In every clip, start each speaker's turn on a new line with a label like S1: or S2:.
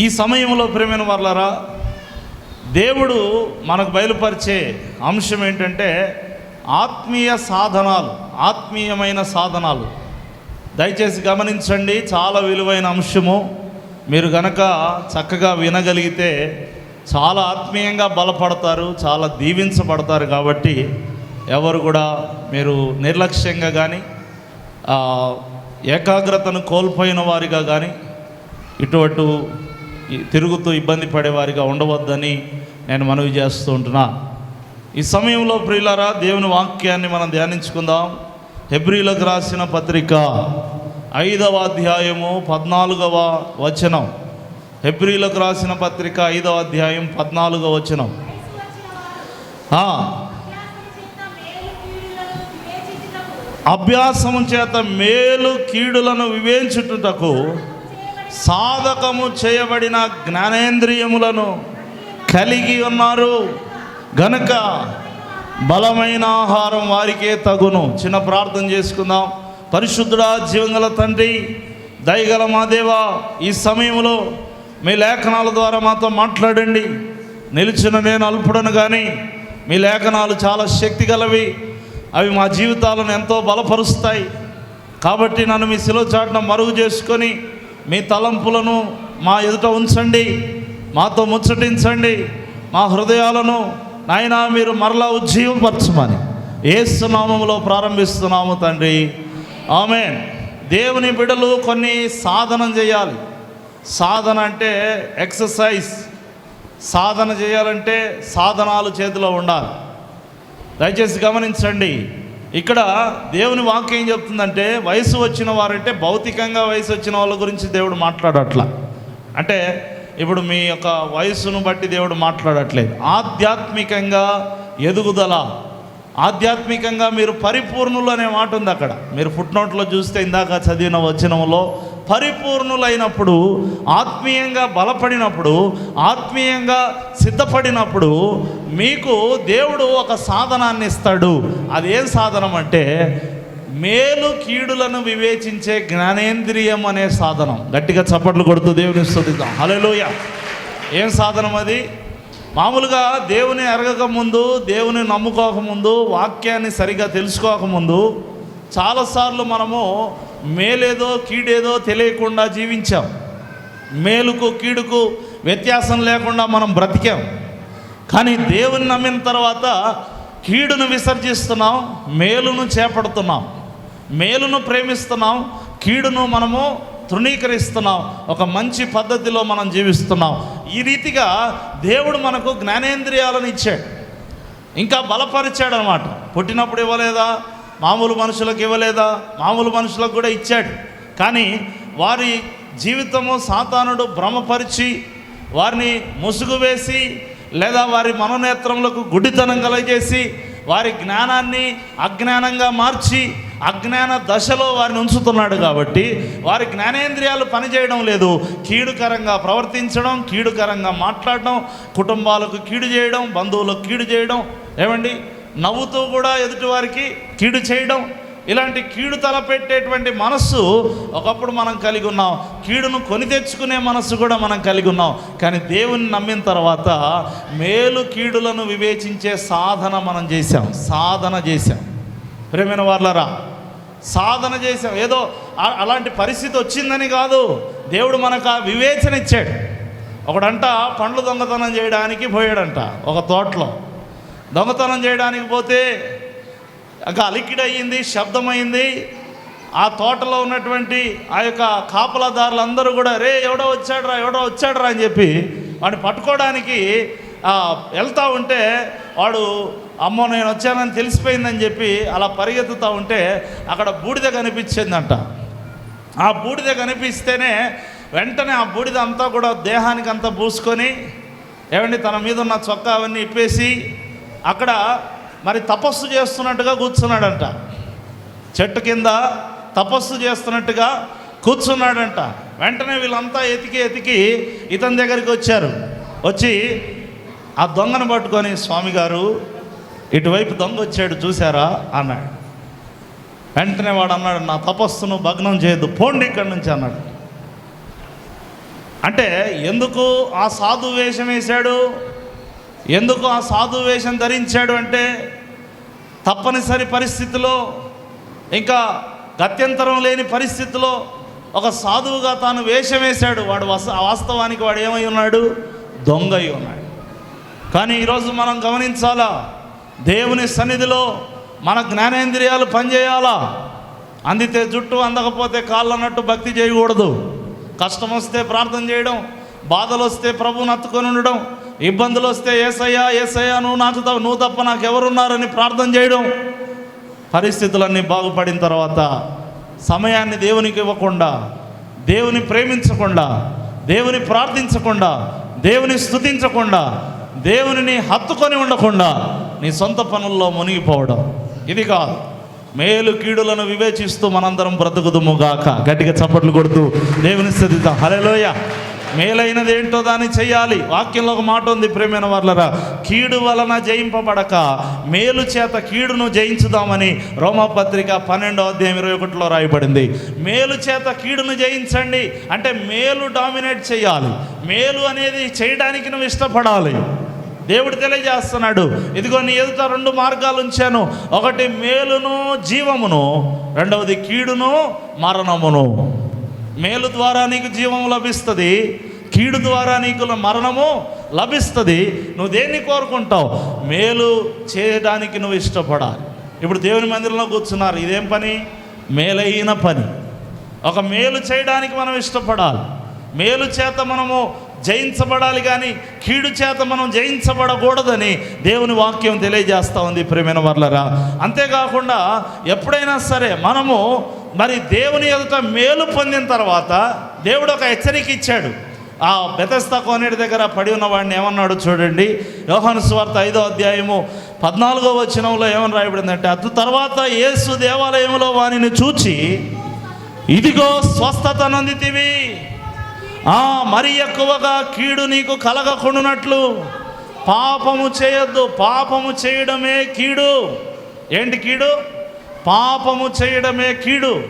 S1: ఈ సమయంలో ప్రేమైన వర్లరా దేవుడు మనకు బయలుపరిచే అంశం ఏంటంటే ఆత్మీయ సాధనాలు ఆత్మీయమైన సాధనాలు. దయచేసి గమనించండి చాలా విలువైన అంశము. మీరు గనక చక్కగా వినగలిగితే చాలా ఆత్మీయంగా బలపడతారు చాలా దీవించబడతారు కాబట్టి ఎవరు కూడా మీరు నిర్లక్ష్యంగా కానీ ఏకాగ్రతను కోల్పోయిన వారిగా కానీ ఇటువంటి తిరుగుతూ ఇబ్బంది పడేవారిగా ఉండవద్దని నేను మనవి చేస్తూ ఉంటున్నా. ఈ సమయంలో ప్రియులారా దేవుని వాక్యాన్ని మనం ధ్యానించుకుందాం. హెబ్రిలకు రాసిన పత్రిక ఐదవ అధ్యాయము పద్నాలుగవ వచనం. హెబ్రిలకు రాసిన పత్రిక ఐదవ అధ్యాయం పద్నాలుగవ వచనం. అభ్యాసం అభ్యాసము చేత మేలు కీడులను వివేచుటకు సాధకము చేయబడిన జ్ఞానేంద్రియములను కలిగి ఉన్నారు. గనుక బలమైన ఆహారం వారికే తగును. చిన్న ప్రార్థన చేసుకుందాం. పరిశుద్ధుడా జీవంగల తండ్రి దయగల మా దేవా ఈ సమయంలో మీ లేఖనాల ద్వారా మాతో మాట్లాడండి. నిలిచిన నేను అల్పుడను కానీ మీ లేఖనాలు చాలా శక్తి గలవి అవి మా జీవితాలను ఎంతో బలపరుస్తాయి. కాబట్టి నన్ను మీ శిలో చాటున మరుగు చేసుకొని మీ తలంపులను మా ఎదుట ఉంచండి మాతో ముచ్చటించండి మా హృదయాలను నాయనా మీరు మరలా ఉజ్జీవపరచమని ఏసునామములో ప్రారంభిస్తున్నాము తండ్రి. ఆమె దేవుని బిడలు కొన్ని సాధన చేయాలి. సాధన అంటే ఎక్సర్సైజ్. సాధన చేయాలంటే సాధనాలు చేతిలో ఉండాలి. దయచేసి గమనించండి. ఇక్కడ దేవుని వాక్యం ఏం చెప్తుందంటే వయసు వచ్చిన వారంటే భౌతికంగా వయసు వచ్చిన వాళ్ళ గురించి దేవుడు మాట్లాడట్లా. అంటే ఇప్పుడు మీ యొక్క వయసును బట్టి దేవుడు మాట్లాడట్లేదు. ఆధ్యాత్మికంగా ఎదుగుదల ఆధ్యాత్మికంగా మీరు పరిపూర్ణులు అనే మాట ఉంది అక్కడ. మీరు ఫుట్నోట్లో చూస్తే ఇందాక చదివిన వచనంలో పరిపూర్ణులైనప్పుడు ఆత్మీయంగా బలపడినప్పుడు ఆత్మీయంగా సిద్ధపడినప్పుడు మీకు దేవుడు ఒక సాధనాన్ని ఇస్తాడు. అది ఏం సాధనం అంటే మేలు కీడులను వివేచించే జ్ఞానేంద్రియం అనే సాధనం. గట్టిగా చప్పట్లు కొడుతూ దేవుని స్థుతిద్దాం హలోయ ఏం సాధనం అది? మామూలుగా దేవుని ఎరగకముందు దేవుని నమ్ముకోక ముందు వాక్యాన్ని సరిగా తెలుసుకోక ముందు చాలాసార్లు మనము మేలేదో కీడేదో తెలియకుండా జీవించాం. మేలుకు కీడుకు వ్యత్యాసం లేకుండా మనం బ్రతికాం. కానీ దేవుని నమ్మిన తర్వాత కీడును విసర్జిస్తున్నాం మేలును చేపడుతున్నాం. మేలును ప్రేమిస్తున్నాం కీడును మనము తృణీకరిస్తున్నాం. ఒక మంచి పద్ధతిలో మనం జీవిస్తున్నాం. ఈ రీతిగా దేవుడు మనకు జ్ఞానేంద్రియాలను ఇచ్చాడు. ఇంకా బలపరిచాడు అనమాట పుట్టినప్పుడు ఇవ్వలేదా? మామూలు మనుషులకు ఇవ్వలేదా? మామూలు మనుషులకు కూడా ఇచ్చాడు. కానీ వారి జీవితము సాతానుడు భ్రమపరిచి వారిని ముసుగు వేసి లేదా వారి మనోనేత్రములకు గుడ్డితనం కలగజేసి వారి జ్ఞానాన్ని అజ్ఞానంగా మార్చి అజ్ఞాన దశలో వారిని ఉంచుతున్నాడు కాబట్టి వారి జ్ఞానేంద్రియాలు పనిచేయడం లేదు. కీడుకరంగా ప్రవర్తించడం కీడుకరంగా మాట్లాడడం కుటుంబాలకు కీడు చేయడం బంధువులకు కీడు చేయడం. ఏమండి? నవ్వుతూ కూడా ఎదుటివారికి కీడు చేయడం ఇలాంటి కీడు తలపెట్టేటువంటి మనస్సు ఒకప్పుడు మనం కలిగి ఉన్నాం. కీడును కొని తెచ్చుకునే మనస్సు కూడా మనం కలిగి ఉన్నాం. కానీ దేవుని నమ్మిన తర్వాత మేలు కీడులను వివేచించే సాధన మనం చేశాం. సాధన చేశాం. ప్రేమైన వాళ్ళరా సాధన చేశాం. ఏదో అలాంటి పరిస్థితి వచ్చిందని కాదు. దేవుడు మనకు ఆ వివేచన ఇచ్చాడు. ఒకడంట పండ్లు దొంగతనం చేయడానికి పోయాడంట ఒక తోటలో. దొంగతనం చేయడానికి పోతే ఇంకా అలికిడి అయ్యింది శబ్దమైంది ఆ తోటలో ఉన్నటువంటి ఆ యొక్క కాపలాదారులందరూ కూడా రే ఎవడో వచ్చాడురా ఎవడో వచ్చాడురా అని చెప్పి వాడిని పట్టుకోవడానికి వెళ్తూ ఉంటే వాడు అమ్మో నేను వచ్చానని తెలిసిపోయిందని చెప్పి అలా పరిగెత్తుతూ ఉంటే అక్కడ బూడిద కనిపించిందంట. ఆ బూడిద కనిపిస్తేనే వెంటనే ఆ బూడిద అంతా కూడా దేహానికి అంతా పూసుకొని ఏమండి తన మీద ఉన్న చొక్కా అవన్నీ ఇప్పేసి అక్కడ మరి తపస్సు చేస్తున్నట్టుగా కూర్చున్నాడంట. చెట్టు కింద తపస్సు చేస్తున్నట్టుగా కూర్చున్నాడంట. వెంటనే వీళ్ళంతా ఎతికి ఎతికి ఇతని దగ్గరికి వచ్చారు. వచ్చి ఆ దొంగను పట్టుకొని స్వామి గారు ఇటువైపు దొంగ వచ్చాడు చూసారా అన్నాడు. వెంటనే వాడు అన్నాడు నా తపస్సును భగ్నం చేయొద్దు పోండి ఇక్కడి నుంచి అన్నాడు. అంటే ఎందుకు ఆ సాధు వేషం వేశాడు? ఎందుకు ఆ సాధు వేషం ధరించాడు అంటే తప్పనిసరి పరిస్థితిలో ఇంకా గత్యంతరం లేని పరిస్థితిలో ఒక సాధువుగా తాను వేషం వేశాడు. వాడు వస- వాస్తవానికి వాడు ఏమై ఉన్నాడు? దొంగ అయి ఉన్నాడు. కానీ ఈరోజు మనం గమనించాలా? దేవుని సన్నిధిలో మన జ్ఞానేంద్రియాలు పనిచేయాలా? అందితే జుట్టు అందకపోతే కాళ్ళు అన్నట్టు భక్తి చేయకూడదు. కష్టం వస్తే ప్రార్థన చేయడం బాధలు వస్తే ప్రభువుని అత్తుకొని ఉండడం ఇబ్బందులు వస్తే ఏసయ్యా ఏసయ్యా నువ్వు నాకు తప్ప నువ్వు తప్ప నాకు ఎవరున్నారని ప్రార్థన చేయడం. పరిస్థితులన్నీ బాగుపడిన తర్వాత సమయాన్ని దేవునికి ఇవ్వకుండా దేవుని ప్రేమించకుండా దేవుని ప్రార్థించకుండా దేవుని స్థుతించకుండా దేవునిని హత్తుకొని ఉండకుండా నీ సొంత పనుల్లో మునిగిపోవడం. ఇది కాదు. మేలు కీడులను వివేచిస్తూ మనందరం బ్రతుకుదుము గాక. గట్టిగా చప్పట్లు కొడుతూ దేవుని స్థితితో హలెలోయ మేలైనది ఏంటో దాన్ని చేయాలి వాక్యంలో ఒక మాట ఉంది ప్రేమైన వాళ్ళరా కీడు వలన జయింపబడక మేలు చేత కీడును జయించుదామని రోమపత్రిక పన్నెండో అధ్యాయం ఇరవై ఒకటిలో రాయబడింది. మేలు చేత కీడును జయించండి. అంటే మేలు డామినేట్ చేయాలి మేలు అనేది చేయడానికి నువ్వు ఇష్టపడాలి. దేవుడు తెలియజేస్తున్నాడు ఇదిగో నీ ఎదుట రెండు మార్గాలు ఉంచాను. ఒకటి మేలును జీవమును. రెండవది కీడును మరణమును. మేలు ద్వారా నీకు జీవం లభిస్తుంది కీడు ద్వారా నీకు మరణము లభిస్తుంది. నువ్వు దేన్ని కోరుకుంటావు? మేలు చేయడానికి నువ్వు ఇష్టపడాలి. ఇప్పుడు దేవుని మందిరంలో కూర్చున్నారు. ఇదేం పని? మేలైన పని. ఒక మేలు చేయడానికి మనం ఇష్టపడాలి. మేలు చేత మనము జయించబడాలి కానీ కీడు చేత మనం జయించబడకూడదని దేవుని వాక్యం తెలియజేస్తూ ఉంది ప్రేమైన వర్లరా. అంతేకాకుండా ఎప్పుడైనా సరే మనము మరి దేవుని ఎదుట మేలు పొందిన తర్వాత దేవుడు ఒక హెచ్చరిక ఇచ్చాడు. ఆ బెతస్త కోనేటి దగ్గర పడి ఉన్న వాడిని ఏమన్నాడు చూడండి? యోహాను స్వార్త ఐదో అధ్యాయము పద్నాలుగో వచనంలో ఏమని రాయబడిందంటే అటు తర్వాత యేసు దేవాలయంలో వానిని చూచి ఇదిగో స్వస్థత నందితివి. ఆ మరి ఎక్కువగా కీడు నీకు కలగకుండునట్లు. పాపము చేయొద్దు. పాపము చేయడమే కీడు. ఏంటి కీడు? పాపము చేయడమే కీడు.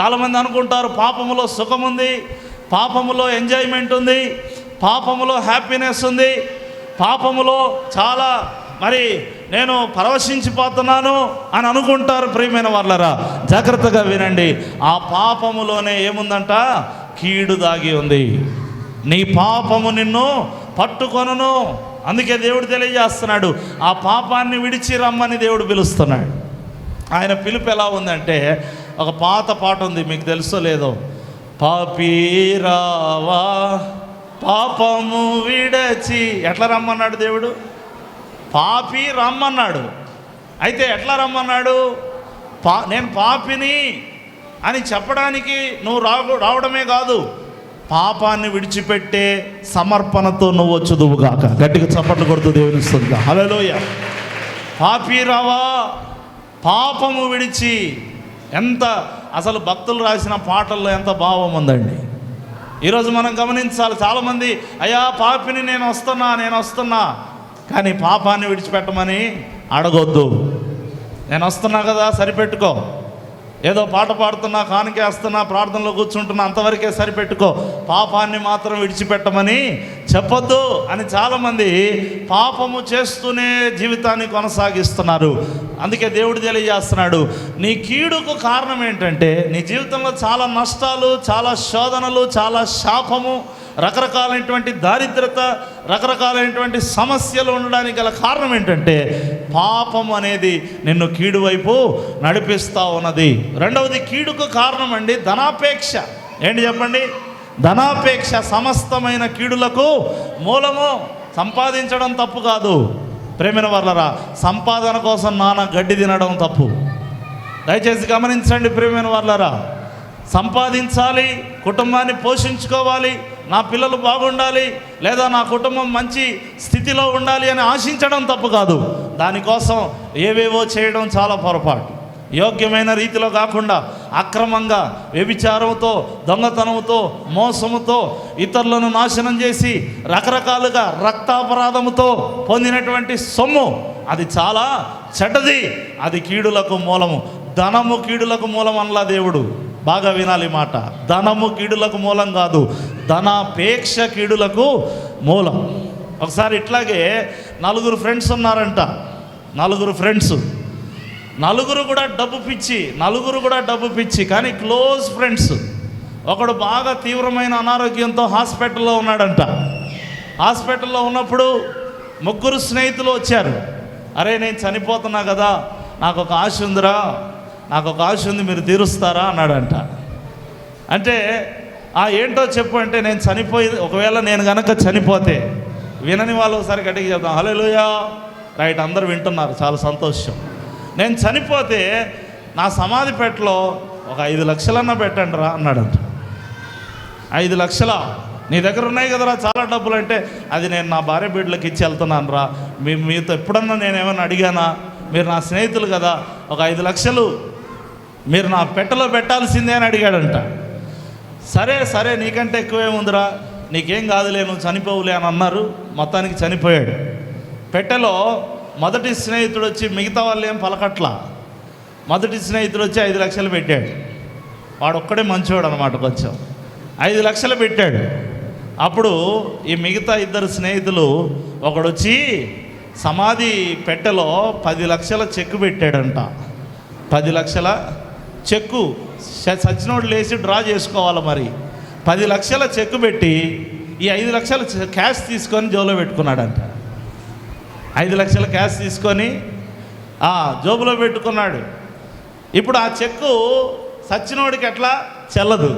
S1: చాలామంది అనుకుంటారు పాపములో సుఖం ఉంది పాపములో ఎంజాయ్మెంట్ ఉంది పాపములో హ్యాపీనెస్ ఉంది పాపములో చాలా మరి నేను పరవశించిపోతున్నాను అని అనుకుంటారు ప్రియమైన వాళ్ళరా జాగ్రత్తగా వినండి. ఆ పాపములోనే ఏముందంట? కీడు దాగి ఉంది. నీ పాపము నిన్ను పట్టుకొనును. అందుకే దేవుడు తెలియజేస్తున్నాడు. ఆ పాపాన్ని విడిచి రమ్మని దేవుడు పిలుస్తున్నాడు. ఆయన పిలుపు ఎలా ఉందంటే ఒక పాత పాట ఉంది మీకు తెలుసో లేదో? పాపీరావా పాపము విడచి ఎట్లా రమ్మన్నాడు దేవుడు? పాపి రమ్మన్నాడు. అయితే ఎట్లా రమ్మన్నాడు? పా నేను పాపిని అని చెప్పడానికి నువ్వు రావు రావడమే కాదు. పాపాన్ని విడిచిపెట్టే సమర్పణతో నువ్వు వచ్చుదువుగాక గట్టిగా చప్పట్లు కొడుతూ దేవునిస్తుందిగా హలోయ పాపి రావా పాపము విడిచి ఎంత అసలు భక్తులు రాసిన పాటల్లో ఎంత భావం ఉందండి. ఈరోజు మనం గమనించాలి చాలామంది అయ్యా పాపిని నేను వస్తున్నా నేను వస్తున్నా కానీ పాపాన్ని విడిచిపెట్టమని అడగొద్దు. నేను వస్తున్నా కదా సరిపెట్టుకో. ఏదో పాట పాడుతున్నా కానికేస్తున్నా ప్రార్థనలో కూర్చుంటున్నా అంతవరకే సరిపెట్టుకో. పాపాన్ని మాత్రం విడిచిపెట్టమని చెప్పొద్దు అని చాలామంది పాపము చేస్తూనే జీవితాన్ని కొనసాగిస్తున్నారు. అందుకే దేవుడు తెలియజేస్తున్నాడు నీ కీడుకు కారణం ఏంటంటే నీ జీవితంలో చాలా నష్టాలు చాలా శోధనలు చాలా శాపము రకరకాలైనటువంటి దారిద్రత రకరకాలైనటువంటి సమస్యలు ఉండడానికి గల కారణం ఏంటంటే పాపం అనేది నిన్ను కీడు వైపు నడిపిస్తూ ఉన్నది. రెండవది కీడుకు కారణం అండి ధనాపేక్ష. ఏంటి చెప్పండి? ధనాపేక్ష సమస్తమైన కీడులకు మూలము సంపాదించడం తప్పు కాదు. ప్రేమిన వాళ్ళరా సంపాదన కోసం నాన్న గడ్డి తినడం తప్పు. దయచేసి గమనించండి ప్రేమిన వాళ్ళరా సంపాదించాలి కుటుంబాన్ని పోషించుకోవాలి నా పిల్లలు బాగుండాలి లేదా నా కుటుంబం మంచి స్థితిలో ఉండాలి అని ఆశించడం తప్పు కాదు. దానికోసం ఏవేవో చేయడం చాలా పొరపాటు. యోగ్యమైన రీతిలో కాకుండా అక్రమంగా వ్యభిచారంతో దొంగతనంతో మోసముతో ఇతరులను నాశనం చేసి రకరకాలుగా రక్తాపరాధముతో పొందినటువంటి సొమ్ము. అది చాలా చెడ్డది. అది కీడులకు మూలము. ధనము కీడులకు మూలం అనలా దేవుడు. బాగా వినాలి మాట. ధనము కీడులకు మూలం కాదు. ధనాపేక్ష కీడులకు మూలం. ఒకసారి ఇట్లాగే నలుగురు ఫ్రెండ్స్ ఉన్నారంట. నలుగురు ఫ్రెండ్స్. నలుగురు కూడా డబ్బు పిచ్చి నలుగురు కూడా డబ్బు పిచ్చి కానీ క్లోజ్ ఫ్రెండ్స్. ఒకడు బాగా తీవ్రమైన అనారోగ్యంతో హాస్పిటల్లో ఉన్నాడంట. హాస్పిటల్లో ఉన్నప్పుడు ముగ్గురు స్నేహితులు వచ్చారు. అరే నేను చనిపోతున్నా కదా నాకు ఒక ఆశ ఉందిరా నాకు ఒక ఆశ ఉంది మీరు తీరుస్తారా అన్నాడంట. అంటే ఆ ఏంటో చెప్పు అంటే నేను చనిపోయి ఒకవేళ నేను కనుక చనిపోతే వినని వాళ్ళు ఒకసారి గట్టిగా చెప్తాం హలో రైట్ అందరు వింటున్నారు చాలా సంతోషం. నేను చనిపోతే నా సమాధి పెట్టలో ఒక ఐదు లక్షలన్నా పెట్టండి రా అన్నాడంట. ఐదు లక్షల? నీ దగ్గర ఉన్నాయి కదరా చాలా డబ్బులు అంటే అది నేను నా భార్య బిడ్డలకు ఇచ్చి వెళ్తున్నాను రా మీ మీతో ఎప్పుడన్నా నేను ఏమైనా అడిగానా? మీరు నా స్నేహితులు కదా ఒక ఐదు లక్షలు. మీరు నా పెట్టెలో పెట్టాల్సిందే అని అడిగాడంట. సరే సరే నీకంటే ఎక్కువేముందిరా నీకేం కాదులే నువ్వు చనిపోవులే అని అన్నారు. మొత్తానికి చనిపోయాడు. పెట్టెలో మొదటి స్నేహితుడు వచ్చి మిగతా వాళ్ళు ఏం పలకట్ల? మొదటి స్నేహితుడు వచ్చి ఐదు లక్షలు పెట్టాడు. వాడు ఒక్కడే మంచివాడు అనమాట కొంచెం. ఐదు లక్షలు పెట్టాడు. అప్పుడు ఈ మిగతా ఇద్దరు స్నేహితులు ఒకడొచ్చి సమాధి పెట్టెలో పది లక్షల చెక్కు పెట్టాడంట. పది లక్షల చెక్కు. సచ్చినోడు లేచి డ్రా చేసుకోవాలి మరి. పది లక్షల చెక్కు పెట్టి ఈ ఐదు లక్షల క్యాష్ తీసుకొని జోలో పెట్టుకున్నాడంట. ఐదు లక్షల క్యాష్ తీసుకొని ఆ జోబులో పెట్టుకున్నాడు. ఇప్పుడు ఆ చెక్కు సచ్చినోడికి ఎట్లా? చెల్లదు.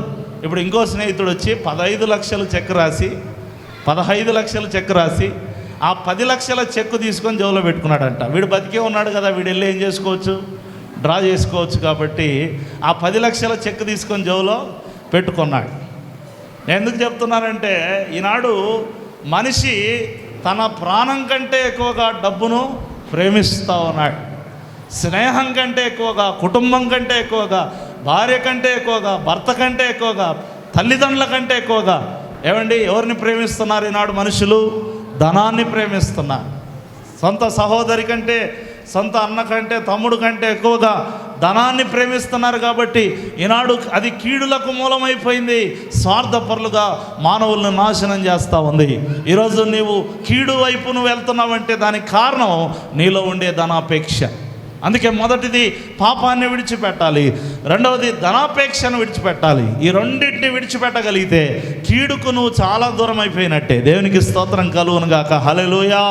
S1: ఇప్పుడు ఇంకో స్నేహితుడు వచ్చి పదహైదు లక్షలు చెక్ రాసి పదహైదు లక్షలు చెక్ రాసి ఆ పది లక్షల చెక్కు తీసుకొని జోబులో పెట్టుకున్నాడంట. వీడు బతికే ఉన్నాడు కదా వీడు వెళ్ళి ఏం చేసుకోవచ్చు? డ్రా చేసుకోవచ్చు కాబట్టి ఆ పది లక్షల చెక్ తీసుకొని జోబులో పెట్టుకున్నాడు. నేను ఎందుకు చెప్తున్నానంటే ఈనాడు మనిషి తన ప్రాణం కంటే ఎక్కువగా డబ్బును ప్రేమిస్తూ ఉన్నాడు. స్నేహం కంటే ఎక్కువగా కుటుంబం కంటే ఎక్కువగా భార్య కంటే ఎక్కువగా భర్త కంటే ఎక్కువగా తల్లిదండ్రుల కంటే ఎక్కువగా. ఏమండి ఎవరిని ప్రేమిస్తున్నారు ఈనాడు మనుషులు? ధనాన్ని ప్రేమిస్తున్నారు. సొంత సహోదరి కంటే సొంత అన్న కంటే తమ్ముడు కంటే ఎక్కువగా ధనాన్ని ప్రేమిస్తున్నారు కాబట్టి ఈనాడు అది కీడులకు మూలమైపోయింది. స్వార్థపరులుగా మానవులను నాశనం చేస్తూ ఉంది. ఈరోజు నీవు కీడు వైపు నువ్వు వెళ్తున్నావంటే దానికి కారణం నీలో ఉండే ధనాపేక్ష. అందుకే మొదటిది పాపాన్ని విడిచిపెట్టాలి. రెండవది ధనాపేక్షను విడిచిపెట్టాలి. ఈ రెండింటిని విడిచిపెట్టగలిగితే కీడుకు నువ్వు చాలా దూరం అయిపోయినట్టే దేవునికి స్తోత్రం కలువును గాక. హలెలుయా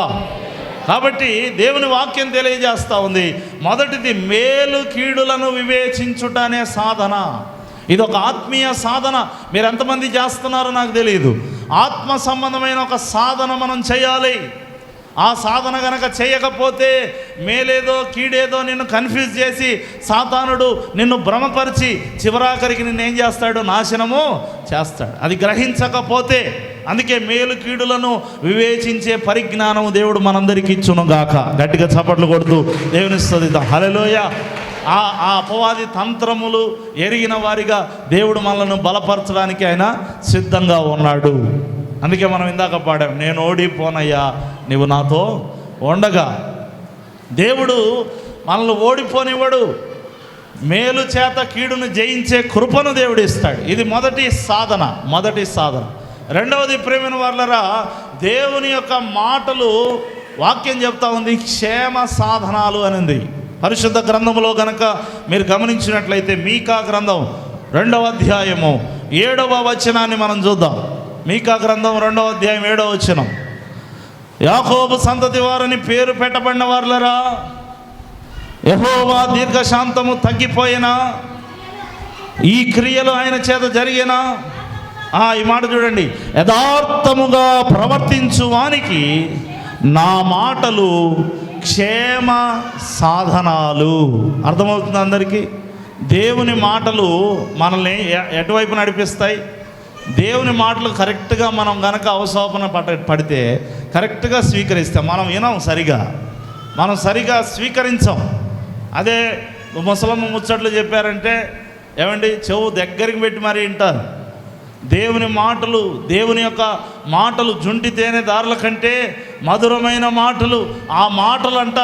S1: కాబట్టి దేవుని వాక్యం తెలియజేస్తూ ఉంది. మొదటిది మేలు కీడులను వివేచించుట అనే సాధన. ఇది ఒక ఆత్మీయ సాధన. మీరు ఎంతమంది చేస్తున్నారో నాకు తెలియదు ఆత్మ సంబంధమైన ఒక సాధన మనం చేయాలి. ఆ సాధన గనక చేయకపోతే మేలేదో కీడేదో నిన్ను కన్ఫ్యూజ్ చేసి సాతానుడు నిన్ను భ్రమపరిచి చివరాఖరికి నిన్ను ఏం చేస్తాడు? నాశనము చేస్తాడు. అది గ్రహించకపోతే అందుకే మేలు కీడులను వివేచించే పరిజ్ఞానం దేవుడు మనందరికీ ఇచ్చును గాక గట్టిగా చప్పట్లు కొడుతూ దేవుని స్థుతిద్దాం. ఆ ఆ అపవాది తంత్రములు ఎరిగిన వారిగా దేవుడు మనల్ని బలపరచడానికి ఆయన సిద్ధంగా ఉన్నాడు. అందుకే మనం ఇందాక పాడాం నేను ఓడిపోనయ్యా నీవు నాతో ఉండగా. దేవుడు మనల్ని ఓడిపోనివ్వడు. మేలు చేత కీడును జయించే కృపను దేవుడు ఇస్తాడు. ఇది మొదటి సాధన మొదటి సాధన. రెండవది ప్రేమిన వాళ్ళరా దేవుని యొక్క మాటలు వాక్యం చెప్తా ఉంది క్షేమ సాధనాలు అనింది. పరిశుద్ధ గ్రంథంలో కనుక మీరు గమనించినట్లయితే మీకా గ్రంథం రెండవ అధ్యాయము ఏడవ వచనాన్ని మనం చూద్దాం. మీకా గ్రంథం రెండవ అధ్యాయం ఏడవ వచ్చిన యాకోబు సంతతి వారని పేరు పెట్టబడిన వారులరా? యహోవా దీర్ఘశాంతము తగ్గిపోయినా? ఈ క్రియలు ఆయన చేత జరిగినా? ఆ ఈ మాట చూడండి. యథార్థముగా ప్రవర్తించు వానికి నా మాటలు క్షేమ సాధనాలు. అర్థమవుతుంది అందరికీ? దేవుని మాటలు మనల్ని ఎ- ఎటువైపు నడిపిస్తాయి? దేవుని మాటలు కరెక్ట్గా మనం గనక అవసోపన పట పడితే కరెక్ట్గా స్వీకరిస్తాం. మనం వినాం సరిగా. మనం సరిగా స్వీకరించాం. అదే ముసలమ్మ ముచ్చట్లు చెప్పారంటే ఏమండి? చెవు దగ్గరికి పెట్టి మరీ వింటారు. దేవుని మాటలు దేవుని యొక్క మాటలు జుంటి తేనె దారుల కంటే మధురమైన మాటలు ఆ మాటలంట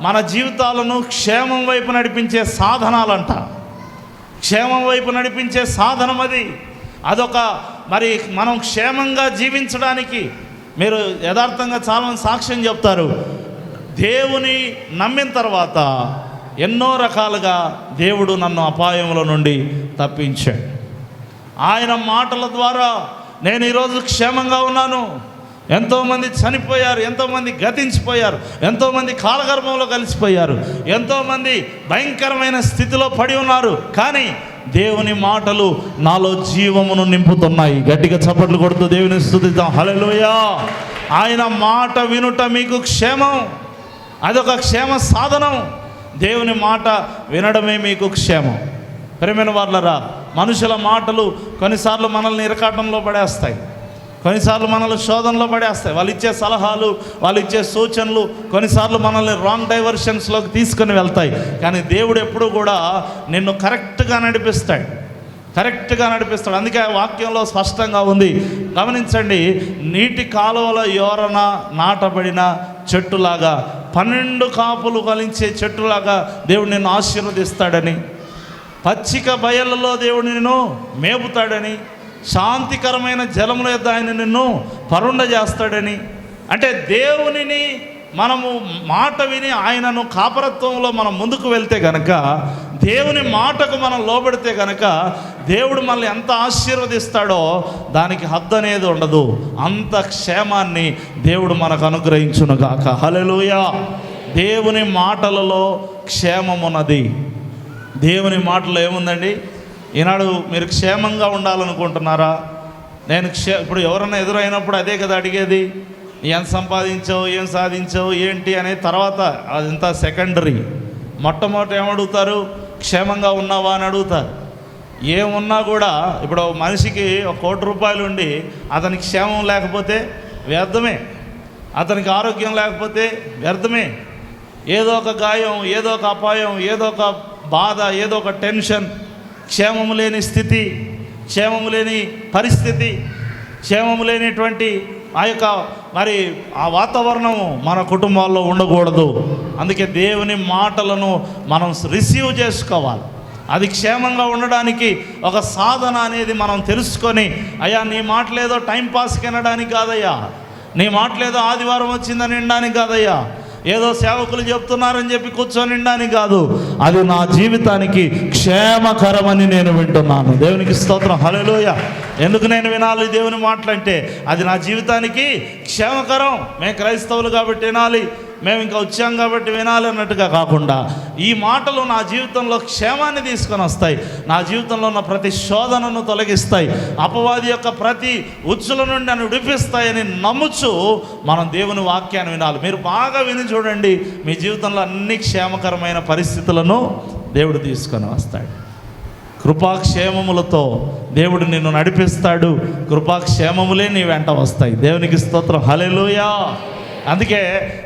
S1: మన జీవితాలను క్షేమం వైపు నడిపించే సాధనాలంట. క్షేమం వైపు నడిపించే సాధనం అది అదొక మరి మనం క్షేమంగా జీవించడానికి మీరు యథార్థంగా చాలామంది సాక్ష్యం చెప్తారు. దేవుని నమ్మిన తర్వాత ఎన్నో రకాలుగా దేవుడు నన్ను అపాయముల నుండి తప్పించాడు. ఆయన మాటల ద్వారా నేను ఈరోజు క్షేమంగా ఉన్నాను. ఎంతోమంది చనిపోయారు ఎంతోమంది గతించిపోయారు ఎంతోమంది కాలగర్భంలో కలిసిపోయారు ఎంతోమంది భయంకరమైన స్థితిలో పడి ఉన్నారు. కానీ దేవుని మాటలు నాలో జీవమును నింపుతున్నాయి. గట్టిగా చప్పట్లు కొడుతూ దేవుని స్థుతిద్దాం. హలలోయా ఆయన మాట వినుట మీకు క్షేమం. అదొక క్షేమ సాధనం. దేవుని మాట వినడమే మీకు క్షేమం. ప్రేమైన వాళ్ళరా మనుషుల మాటలు కొన్నిసార్లు మనల్ని ఇరకాటంలో పడేస్తాయి. కొన్నిసార్లు మనల్ని శోధనలో పడేస్తాయి. వాళ్ళు ఇచ్చే సలహాలు వాళ్ళు ఇచ్చే సూచనలు కొన్నిసార్లు మనల్ని రాంగ్ డైవర్షన్స్లోకి తీసుకొని వెళ్తాయి. కానీ దేవుడు ఎప్పుడూ కూడా నిన్ను కరెక్ట్గా నడిపిస్తాడు. కరెక్ట్గా నడిపిస్తాడు. అందుకే ఆ వాక్యంలో స్పష్టంగా ఉంది. గమనించండి నీటి కాలువల యోరన నాటబడిన చెట్టులాగా పన్నెండు కాపులు కలించే చెట్టులాగా దేవుడు నిన్ను ఆశీర్వదిస్తాడని పచ్చిక బయళ్ళలో దేవుడు నిన్ను మేపుతాడని శాంతికరమైన జలముల యొక్క ఆయన నిన్ను పరుండ చేస్తాడని. అంటే దేవునిని మనము మాట విని ఆయనను కాపరత్వంలో మనం ముందుకు వెళ్తే గనక దేవుని మాటకు మనం లోబడితే గనక దేవుడు మనల్ని ఎంత ఆశీర్వదిస్తాడో దానికి హద్దు అనేది ఉండదు. అంత క్షేమాన్ని దేవుడు మనకు అనుగ్రహించును గాక హలెలుయా దేవుని మాటలలో క్షేమమున్నది. దేవుని మాటలో ఏముందండి? ఈనాడు మీరు క్షేమంగా ఉండాలనుకుంటున్నారా? నేను క్షే ఇప్పుడు ఎవరన్నా ఎదురైనప్పుడు అదే కదా అడిగేది ఎంత సంపాదించావు ఏం సాధించావు ఏంటి? అనేది తర్వాత అదంతా సెకండరీ. మొట్టమొదటి ఏమడుగుతారు క్షేమంగా ఉన్నావా? అని అడుగుతారు. ఏమున్నా కూడా ఇప్పుడు మనిషికి ఒక కోటి రూపాయలు ఉండి అతనికి క్షేమం లేకపోతే వ్యర్థమే. అతనికి ఆరోగ్యం లేకపోతే వ్యర్థమే. ఏదో ఒక గాయం ఏదో ఒక అపాయం ఏదో ఒక బాధ ఏదో ఒక టెన్షన్ క్షేమము లేని స్థితి క్షేమము లేని పరిస్థితి క్షేమము లేనిటువంటి ఆ యొక్క మరి ఆ వాతావరణము మన కుటుంబాల్లో ఉండకూడదు. అందుకే దేవుని మాటలను మనం రిసీవ్ చేసుకోవాలి. అది క్షేమంగా ఉండడానికి ఒక సాధన అనేది మనం తెలుసుకొని అయ్యా నీ మాటలేదో టైంపాస్కి వినడానికి కాదయ్యా. నీ మాటలేదో ఆదివారం వచ్చిందని వినడానికి కాదయ్యా. ఏదో సేవకులు చెప్తున్నారని చెప్పి కూర్చొని కాదు. అది నా జీవితానికి క్షేమకరమని నేను వింటున్నాను. దేవునికి స్తోత్రం. హలోయ ఎందుకు నేను వినాలి దేవుని మాటలంటే అది నా జీవితానికి క్షేమకరం. మేము క్రైస్తవులు కాబట్టి వినాలి. మేము ఇంకా వచ్చాం కాబట్టి వినాలి అన్నట్టుగా కాకుండా ఈ మాటలు నా జీవితంలో క్షేమాన్ని తీసుకొని వస్తాయి. నా జీవితంలో ఉన్న ప్రతి శోధనను తొలగిస్తాయి. అపవాది యొక్క ప్రతి ఉచ్చుల నుండి నన్ను విడిపిస్తాయని నమ్ముచు మనం దేవుని వాక్యాన్ని వినాలి. మీరు బాగా విని చూడండి. మీ జీవితంలో అన్ని క్షేమకరమైన పరిస్థితులను దేవుడు తీసుకొని వస్తాడు. కృపాక్షేమములతో దేవుడు నిన్ను నడిపిస్తాడు. కృపాక్షేమములే నీ వెంట వస్తాయి. దేవునికి స్తోత్రం. హలెలుయా అందుకే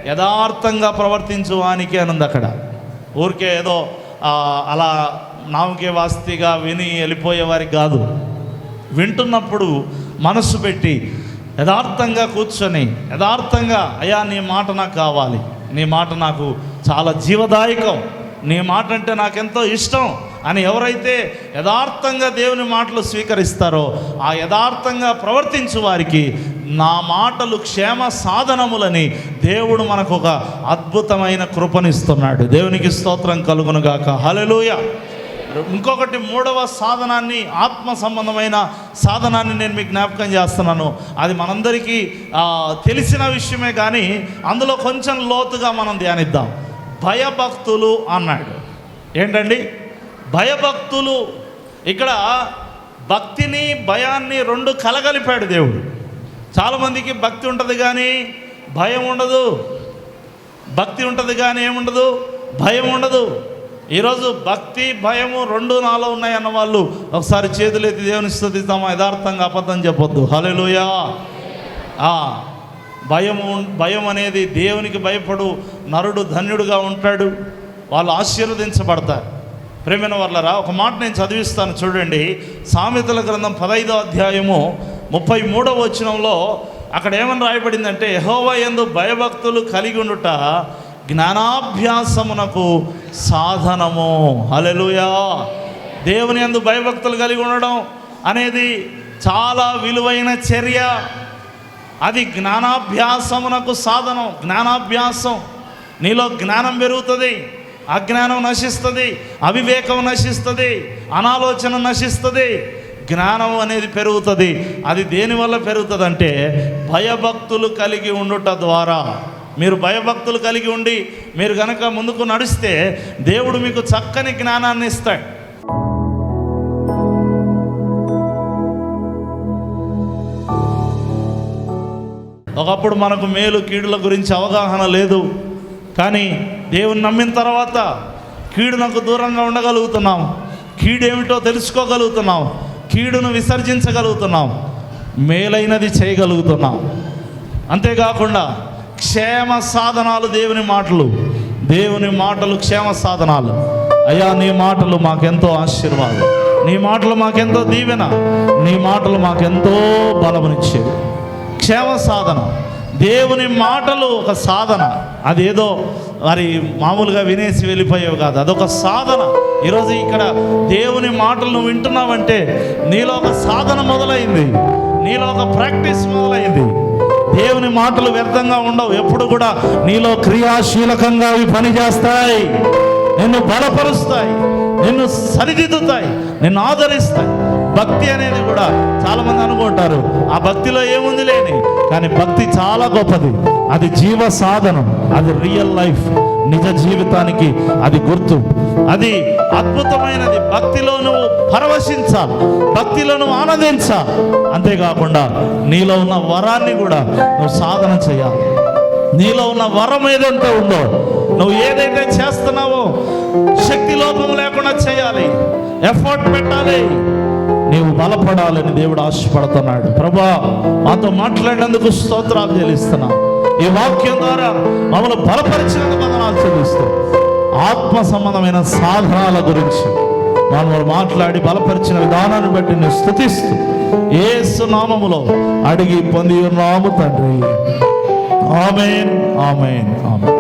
S1: యథార్థంగా ప్రవర్తించు వానికి ఉంది అక్కడ. ఊరికే ఏదో అలా నామకే వాస్తిగా విని వెళ్ళిపోయే వారికి కాదు. వింటున్నప్పుడు మనస్సు పెట్టి యథార్థంగా కూర్చొని యథార్థంగా అయ్యా నీ మాట నాకు కావాలి. నీ మాట నాకు చాలా జీవదాయకం. నీ మాట అంటే నాకెంతో ఇష్టం. అని ఎవరైతే యథార్థంగా దేవుని మాటలు స్వీకరిస్తారో ఆ యథార్థంగా ప్రవర్తించు వారికి నా మాటలు క్షేమ సాధనములని దేవుడు మనకు ఒక అద్భుతమైన కృపనిస్తున్నాడు. దేవునికి స్తోత్రం కలుగునుగాక. హలలుయ ఇంకొకటి మూడవ సాధనాన్ని ఆత్మ సంబంధమైన సాధనాన్ని నేను మీకు జ్ఞాపకం చేస్తున్నాను. అది మనందరికీ తెలిసిన విషయమే కానీ అందులో కొంచెం లోతుగా మనం ధ్యానిద్దాం. భయభక్తులు అన్నాడు. ఏంటండి? భయభక్తులు. ఇక్కడ భక్తిని భయాన్ని రెండు కలగలిపాడు దేవుడు. చాలామందికి భక్తి ఉంటుంది కానీ భయం ఉండదు. భక్తి ఉంటుంది కానీ ఏముండదు? భయం ఉండదు. ఈరోజు భక్తి భయము రెండు నాలో ఉన్నాయన్న వాళ్ళు ఒకసారి చేతులెత్తి దేవుని స్థుతిస్తామా? యథార్థంగా అబద్ధం చెప్పొద్దు. హలోయా ఆ భయము భయం అనేది దేవునికి భయపడు నరుడు ధన్యుడుగా ఉంటాడు. వాళ్ళు ఆశీర్వదించబడతారు. ప్రేమైన వాళ్ళరా ఒక మాట నేను చదివిస్తాను చూడండి. సామెతల గ్రంథం పదైదో అధ్యాయము ముప్పై మూడవ వచనంలో అక్కడ ఏమని రాయబడిందంటే యహోవా యందు భయభక్తులు కలిగి ఉండుట జ్ఞానాభ్యాసమునకు సాధనము. హల్లెలూయా. దేవుని యందు భయభక్తులు కలిగి ఉండడం అనేది చాలా విలువైన చర్య. అది జ్ఞానాభ్యాసమునకు సాధనం జ్ఞానాభ్యాసం. నీలో జ్ఞానం పెరుగుతుంది. అజ్ఞానం నశిస్తుంది అవివేకం నశిస్తుంది అనాలోచన నశిస్తుంది. జ్ఞానం అనేది పెరుగుతుంది. అది దేనివల్ల పెరుగుతుంది అంటే భయభక్తులు కలిగి ఉండుట ద్వారా. మీరు భయభక్తులు కలిగి ఉండి మీరు కనుక ముందుకు నడిస్తే దేవుడు మీకు చక్కని జ్ఞానాన్ని ఇస్తాడు. ఒకప్పుడు మనకు మేలు కీడుల గురించి అవగాహన లేదు. కానీ దేవుని నమ్మిన తర్వాత కీడు నాకు దూరంగా ఉండగలుగుతున్నాం. కీడేమిటో తెలుసుకోగలుగుతున్నాం. కీడును విసర్జించగలుగుతున్నాం. మేలైనది చేయగలుగుతున్నాం. అంతేకాకుండా క్షేమ సాధనాలు దేవుని మాటలు. దేవుని మాటలు క్షేమ సాధనాలు. అయ్యా నీ మాటలు మాకెంతో ఆశీర్వాదం. నీ మాటలు మాకెంతో దీవెన. నీ మాటలు మాకెంతో బలమునిచ్చేవి. క్షేమ సాధన. దేవుని మాటలు ఒక సాధన. అదేదో మరి మామూలుగా వినేసి వెళ్ళిపోయేవి కాదు. అదొక సాధన. ఈరోజు ఇక్కడ దేవుని మాటలు నువ్వు వింటున్నావంటే నీలో ఒక సాధన మొదలైంది. నీలో ఒక ప్రాక్టీస్ మొదలైంది. దేవుని మాటలు వ్యర్థంగా ఉండవు. ఎప్పుడు కూడా నీలో క్రియాశీలకంగా అవి పనిచేస్తాయి. నిన్ను బలపరుస్తాయి. నిన్ను సరిదిద్దుతాయి. నిన్ను ఆదరిస్తాయి. భక్తి అనేది కూడా చాలామంది అనుకుంటారు. ఆ భక్తిలో ఏముంది లేని కానీ భక్తి చాలా గొప్పది. అది జీవ సాధనం అది రియల్ లైఫ్ నిజ జీవితానికి అది గుర్తు. అది అద్భుతమైనది. భక్తిలో నువ్వు పరవశించాలి భక్తిలో నువ్వు ఆనందించాలి. అంతేకాకుండా నీలో ఉన్న వరాన్ని కూడా నువ్వు సాధన చేయాలి. నీలో ఉన్న వరం ఏదైతే ఉందో నువ్వు ఏదైతే చేస్తున్నావో శక్తి లోపం లేకుండా చేయాలి. ఎఫర్ట్ పెట్టాలి. నీవు బలపడాలని దేవుడు ఆశపడుతున్నాడు. ప్రభా మాతో మాట్లాడినందుకు స్తోత్రాలు చెల్లిస్తున్నా. ఈ వాక్యం ద్వారా మమ్మల్ని బలపరిచినందుకు వందనాలు చెల్లిస్తూ. ఆత్మ సంబంధమైన సాధనాల గురించి మనము మాట్లాడి బలపరిచిన విధానాన్ని బట్టి నేను స్థుతిస్తూ ఏసు నామములో అడిగి పొంది ఉన్నాము తండ్రి. Amen amen amen.